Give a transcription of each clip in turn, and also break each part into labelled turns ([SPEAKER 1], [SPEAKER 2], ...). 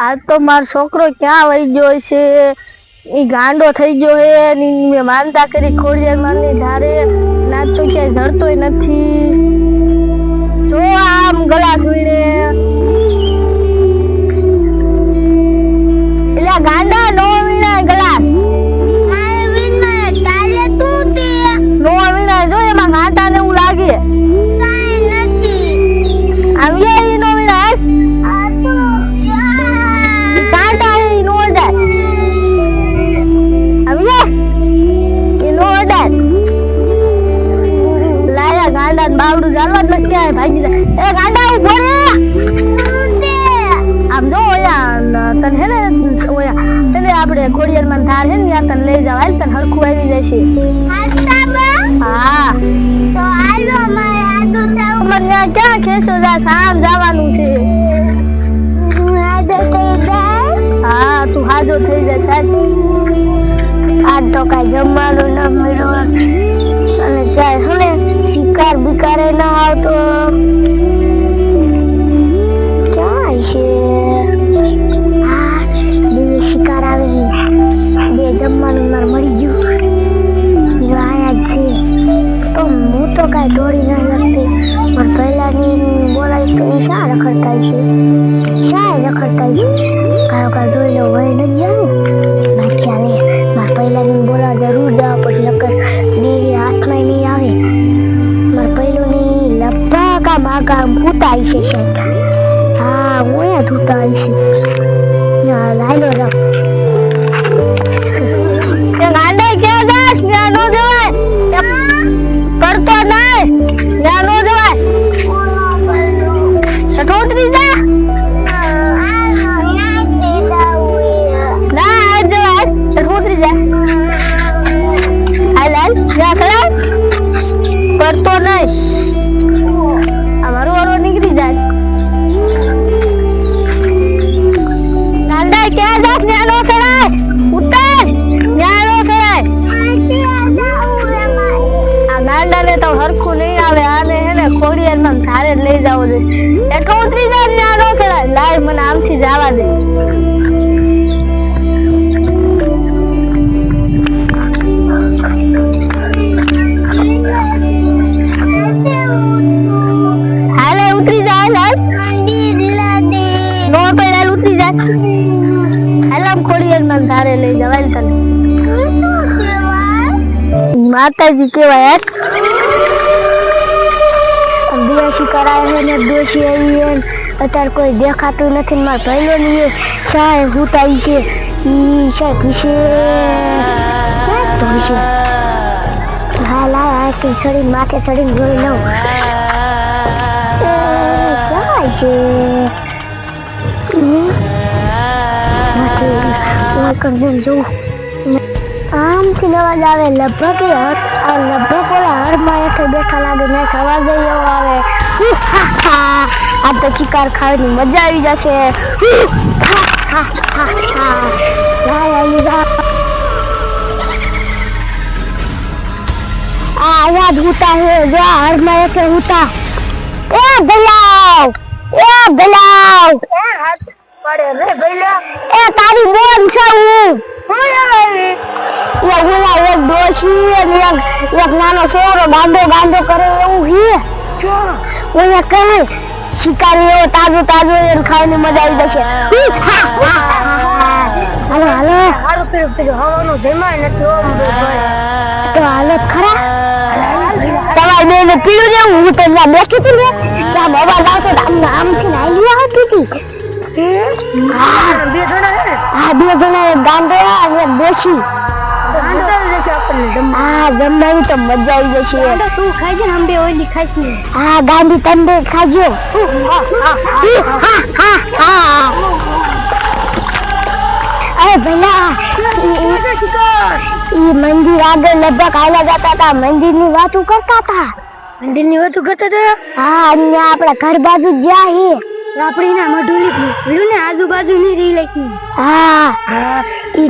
[SPEAKER 1] આ તો મારો છોકરો ક્યાં વહી ગયો છે? ઈ ગાંડો થઈ ગયો હે મેં માનતા કરી ખોડિયાર માની ધારે. ના તો ક્યાંય જડતોય નથી. જો આમ ગળા વીણે બાવડું ચાલવા જ નથી આવે ભાગી જાય એ ગાંડા ઊભો રે. આમ જો ઓયા, તને હે ને, ઓયા ચલે આપણે ખોડિયાર માં ધાર હે ને, ત્યાં તને લઈ જાવ. હાલ તને હરખું આવી જશે. હા.
[SPEAKER 2] તો હાલો અમારે આદુ થાવ
[SPEAKER 1] ક્યાં ખેસો જા, સામ જવાનું છે. હા, તું હાજો થઈ જાય સાહેબ. આજ તો કાંઈ જમવાનું ન મળ્યું. અને જાય હું શિકાર બિકારે ના આવતો. ક્યાં છે? બે શિકાર આવે બે જમવાનું મારે મળી ગયું. આયા છે. તો હું તો કાંઈ દોડી ન શકતી. પણ પહેલાની બોલાવી તો એ શા રખડતા છે? શા રખડતા છે? કાયો કાંઈ જોઈ લો હોય ન આ માગા ભૂતાઈ છે શાયદ હા હું અહીંયા ધૂતાઈ છે ના તે ગાંડે ક્યાં જાસ ત્યાં જવાય આમ ખોડિયારમાં ધારે લઈ જવાય ને તને. માતાજી કેવાય દિયાસી કરાય ને દોશી આવી અત્યારે કોઈ દેખાતું નથી મારા ભાઈઓ સાહેબ હું તાઈ છે. ઈ ભીશે ધોશે હા, લાય આથી ચડીને માથે ચડીને જોઈ લઉં. ક્યાં છે. કરજણ અવાજ આવે, લગભગ આ લગભગ ઓલા હરમાં હેઠે બેઠા લાગે ને જઈ એવો આવે. આ તો શિકાર ખાવાની મજા આવી જશે. આયા હુતા હે, જો હરમાં હેઠે હોતા એ ગલાવ એ ભઈલા એ તારી બોન છે હું. હું એક ડોશી, અને એક એક નાનો છોકરો ગાંડો ગાંડો કરે એવું છે ઓલા કહે શિકારી તાજું તાજો ખાવાની મજા આવી જશે. તમારે પીળું જેવું હું તો ત્યાં બેઠી હતી ને ત્યાં અવાજ આવતો તો આમ નાઈ આવતી હતી હા? બે જણા અને ડોશી હા જમવાની તો મજા આવી જશે. તું ખાજે? ને અંબે ઓલી ખાઈશ હા ગાંડી તંદે ખાજો. અરે ભલા ઈ મંદિર આગળ લગભગ આવ્યા જતા હતા મંદિરની વાતો કરતા હતા. મંદિરની વાતો કરતા હતા? હા અહીંયા આપણા ઘર બાજુ જ્યાં હે.
[SPEAKER 2] આપણી ના મઢુલી ને આજુબાજુ ની રહી લખી
[SPEAKER 1] હા ઈ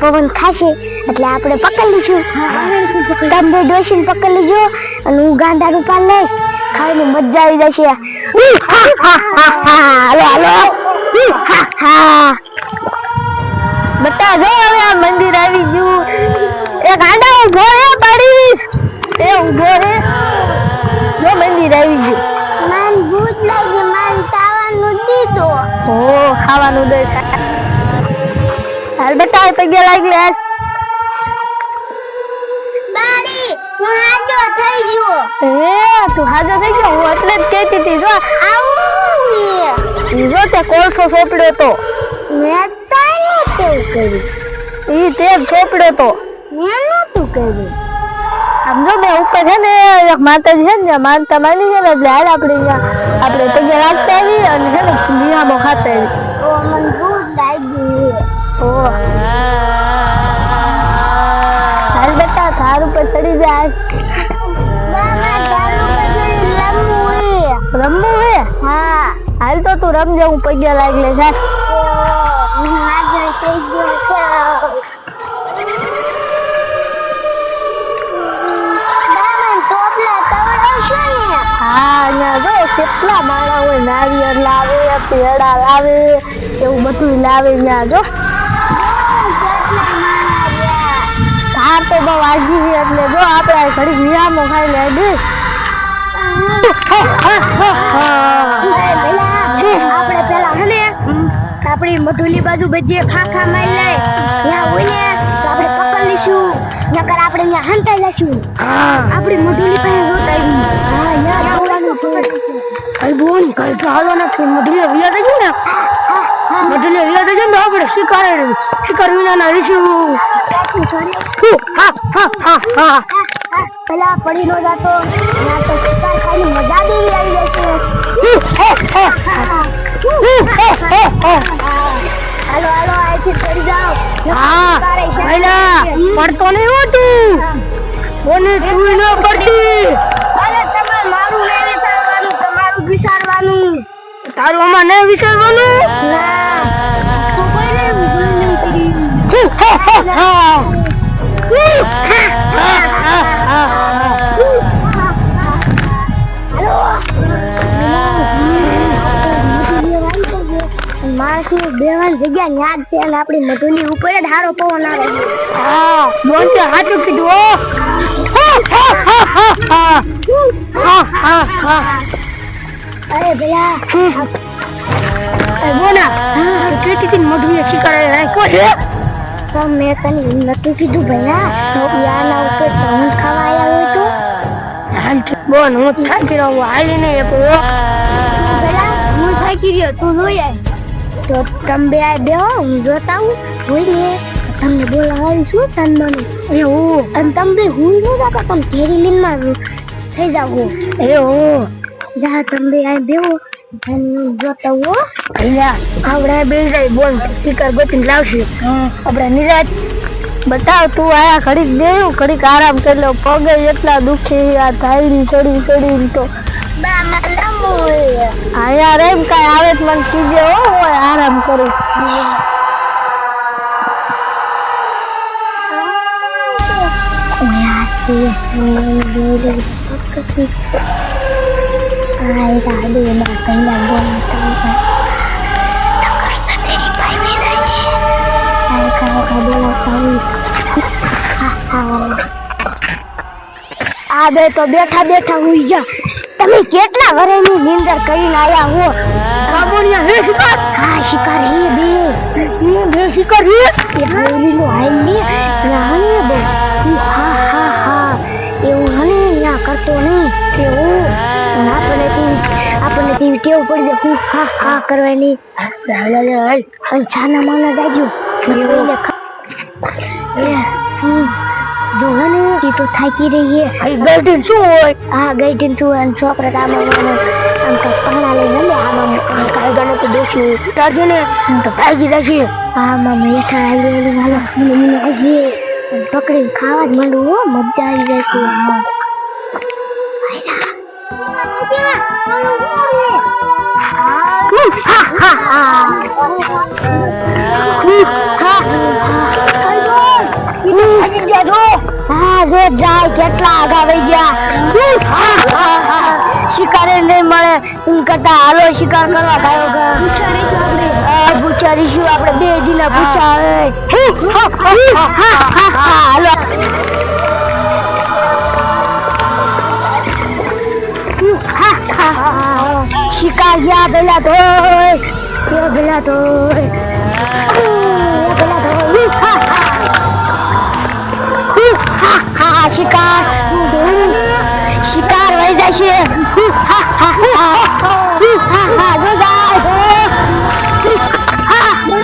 [SPEAKER 1] પવન ખાશે. એટલે આપણે પકડી તમે ડોસીને પકડી અને હું ગાંડા પાલ લઈશ. ખાઈને મજા આવી જશે. હા. જો હવે આ મંદિર આવી ગયું. એક ગાંડા ઊભો રે પાડી એ ઊભો રે જો મંદિર આવી ગયું. ખાવાનું દે. હાલ બેટા પગે લાગી લે. બાડી હું હાજો થઈ ગયો. એ તું હાજો થઈ ગયો? હું એટલે જ કહેતી હતી જો. આવું. જો તે કોલસો સોપડ્યો તો. મેં તાઈ નતું કરી ઈ તે સોપડ્યો તો. મેં નતું કર્યું. આમ જો બે ઉપર છે ને એક માતાજી છે ને માનતા માની છે ને એટલે હાલ આપણે આપણે પગે રાખતા આવી અને છે ને નિયામો ખાતા આવી હાલ બેટા ધાર ઉપર ચડી જાય. રમવું હે? હા. હાલ તો તું રમજે હું પગે લાગી લે જો. કેટલા માણા હોય નારિયેળ લાવે પેડા લાવે એવું બધું લાવે ત્યાં જો. હા તો બહુ વાગી છે એટલે જો આપણે આ ઘડી વિરામો ખાઈ લે આપણે પેલા ને આપણી મધુલી બાજુ બધી ખાખા મારી લે ત્યાં હોય ને તો આપણે પકડ લઈશું નકર આપણે ત્યાં હંટાઈ લેશું આપણી મધુલી પાસે જોતાઈ હા યાર આવવાનું છે. કઈ બોલ કઈ તો હાલો નથી મધુલી વિયા થઈ ને? મધુલી વિયા થઈ ને આપણે શિકાર શિકાર રહીશું. હા હા હા પેલા પડી નો જાતો મજા દેવી આવી જશે હાલો હા પડતો નહીં કોને તું ન પડતી અરે મારું નહીં વિચારવાનું તમારું વિચારવાનું તારું આમાં નહીં વિચારવાનું ના માણસની બેવાન જગ્યા યાદ છે અને આપણી મધુલી ઉપર જ હારો પવન આવે હા. બોલ તે સાચું કીધું ઓ અરે ભૈયા બોના હતી મધુલી શિકાર રાખ્યો છે તો મેં તને નતું કીધું ભૈયા. તો યાના ઉપર તવન ખાવા આવ્યો હોય તો હાલ બોન હું થાકી રહ્યો હાલી નહીં એક હું થાકી રહ્યો તું જોઈ આય. તો તમે બે આ બેહો હું જોતા હું હોય ને તમને બોલાવાની શું સન્માન એવું? અને તમે બે હું ન જાતા પણ કેરી લીનમાં થઈ જાવ એવું? જા તમે આય આ બેહો. અને જોતા અહીંયા આવડે બે જાય બોલ શિકાર ગોતીને લાવશે. આપણે નિરાજ બતાવ તું આયા ઘડીક દેવું ઘડીક આરામ કરી લો. પગે એટલા દુખી આ ધાયરી ચડી ચડી તો. આયા રેમ કઈ આવે તો મને કીજે હો હું આરામ કરું. Ai tadi makan lagi. Ai kalau kamu tahu. આ બે તો બેઠા બેઠા હુઈ ગયા. તમે કેટલા વર્ષની નિંદર કરીને આવ્યા હો? કાબુડિયા હે શિકાર? હા શિકાર હે બે હે શિકાર હે? એ હાઈલી નો હાઈલી રાહે બે. હા હા હા. એવું હને યા કરતો નહીં. કેવું? આપણને તી આપણને તી ટેવ પડી જાય? હું હા હા કરવાની. અને છાના માના જાજો. એટલે એ હમ. જો ને તી તો થાકી રહી હે આ શું હોય? હા ગઈડન શું અને છોકરા કામ આમ કા પાણા લઈને લે આમાં આમ ગણે તો દોશું તાજે ને? તો ભાગી જશે. હા મામા યથા આવી હાલો મને આવી પકડીને ખાવા જ માંડું હો. મજા આવી જાય જાય કેટલા આગા વહી ગયા શિકારે નહીં મળે એમ કરતા હાલો શિકાર કરવા ગયો પૂછારીશું આપણે બે દિના પૂછા હાલો શિકાર જ્યાં પેલા તો પેલા તો શિકાર શિકાર વહી જશે